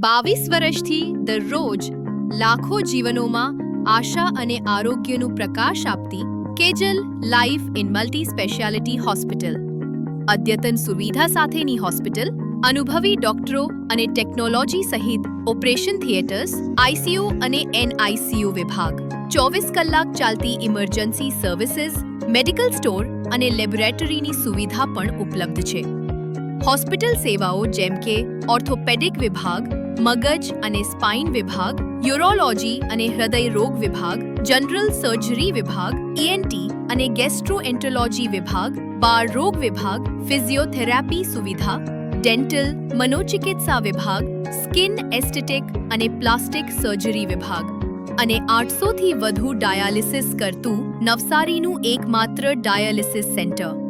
બાવીસ વર્ષથી દરરોજ લાખો જીવનોમાં આશા અને આરોગ્યનું પ્રકાશ આપતી Kejal life in multi speciality hospital. અદ્યતન સુવિધા સાથેની હોસ્પિટલ, અનુભવી ડોક્ટરો અને ટેકનોલોજી સહિત ઓપરેશન થિયેટર્સ આઈસીયુ અને એનઆઈસીયુ વિભાગ. ચોવીસ કલાક ચાલતી ઇમરજન્સી સર્વિસીસ, મેડિકલ સ્ટોર અને લેબોરેટરીની સુવિધા પણ ઉપલબ્ધ છે. હોસ્પિટલ સેવાઓ જેમ કે ઓર્થોપેડિક વિભાગ મગજ અને સ્પાઇન વિભાગ, યુરોલોજી અને હૃદય રોગ વિભાગ, જનરલ સર્જરી વિભાગ ઈએનટી અને ગેસ્ટ્રોએન્ટરોલોજી વિભાગ, બાળ રોગ વિભાગ, ફિઝિયોથેરાપી સુવિધા, ડેન્ટલ, મનોચિકિત્સા વિભાગ, સ્કિન એસ્થેટિક અને પ્લાસ્ટિક સર્જરી વિભાગ. અને આઠસોથી વધુ ડાયાલિસિસ કરતું નવસારીનું એકમાત્ર ડાયાલિસિસ સેન્ટર.